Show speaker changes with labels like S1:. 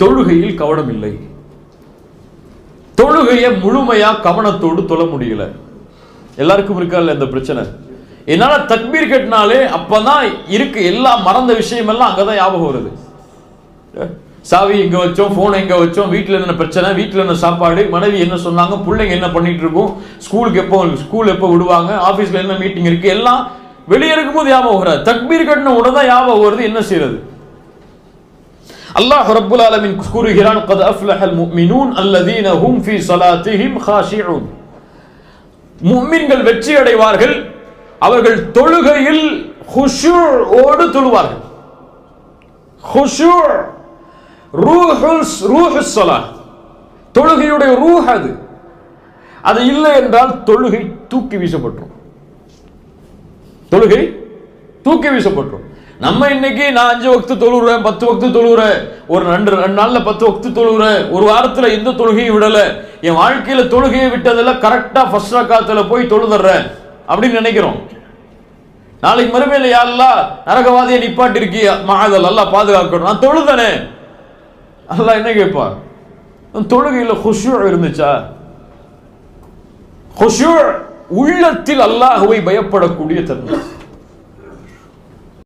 S1: தொழுகையில் கவனம் இல்லை தொழுகையை முழுமையா கவனத்தோடு தொழ முடியல. எல்லாருக்கும் இருக்கா இல்லை இந்த பிரச்சனை? என்னால தக்பீர் கட்டினாலே அப்பதான் இருக்கு எல்லா மறந்த விஷயம் எல்லாம் அங்கதான் ஞாபகம் வருது. சாவி எங்க வச்சோம் போன் எங்க வச்சோம் வீட்டுல என்ன பிரச்சனை? வீட்டுல என்ன சாப்பாடு? மனைவி என்ன சொன்னாங்க? பிள்ளைங்க என்ன பண்ணிட்டு இருக்கும்? ஸ்கூலுக்கு எப்போ ஸ்கூல் எப்போ விடுவாங்க? ஆபீஸ்ல என்ன மீட்டிங் இருக்கு? எல்லாம் வெளியே இருக்கும்போது ஞாபகம் வராது. தக்பீர் கட்டின உடனே தான் ஞாபகம் வருது என்ன செய்யறது அல்லாஹ் ரப்புல் ஆலமின் கூறுகிறான் கத் அஃப்லஹல் முஃமினூன் அல்லதீன ஹும் ஃபீ ஸலாத்திஹிம் ஹாஷிஊன் முஃமின்கள் வெற்றி அடைவார்கள் அவர்கள் தொழுகையில் ஹுஷூஓடு தொழுவார்கள். ஹுஷூ ரூஹுஸ் ரூஹுஸ் ஸலா தொழுகையுடைய ரூஹ் அது. அது இல்லை என்றால் தொழுகை தூக்கி வீசப்பட்டுரும். தொழுகை தூக்கி வீசப்பட்டுரும். நம்ம இன்னைக்கு நான் அஞ்சு வக்து தொழுகிறேன் பத்து வக்து தொழுகிறேன் ஒரு ரெண்டு ரெண்டு நாள்ல பத்து வக்து தொழுகிறேன் ஒரு வாரத்துல எந்த தொழுகையும் விடல. என் வாழ்க்கையில தொழுகையை விட்டதெல்லாம் கரெக்டா ஃபர்ஸ்ட் ரக்காத்துல போய் தொழுதுறேன் அப்படின்னு நினைக்கிறோம். நாளைக்கு மறுமையில யாருல்லா நரகவாதியை நிப்பாட்டி இருக்கியா மகாதல் எல்லாம் பாதுகாக்கணும். நான் தொழுதனே. அதெல்லாம் என்ன கேட்பா தொழுகையில் தொழுகையில இருந்துச்சா? ஹுஷு உள்ளத்தில் அல்லாஹுவை பயப்படக்கூடிய தன்மை.